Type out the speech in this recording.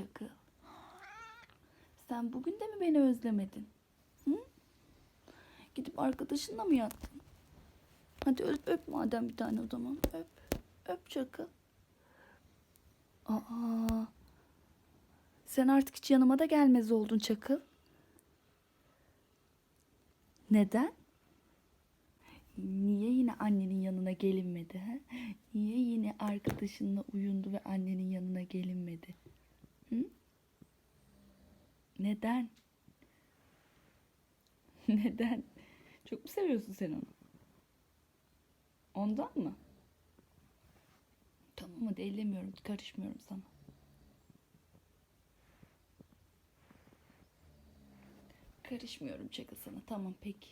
Çakıl? Sen bugün de mi beni özlemedin? Hı? Gidip arkadaşınla mı yattın? Hadi öp, öp madem bir tane o zaman. Öp. Öp Çakıl. Aa. Sen artık hiç yanıma da gelmez oldun Çakıl. Neden? Niye yine annenin yanına gelinmedi ha? Niye yine arkadaşınla uyundu ve annenin yanına gelinmedi? Neden? Neden? Çok mu seviyorsun sen onu? Ondan mı? Tamam hadi ellemiyorum, karışmıyorum sana. Karışmıyorum Çakıl sana. Tamam peki.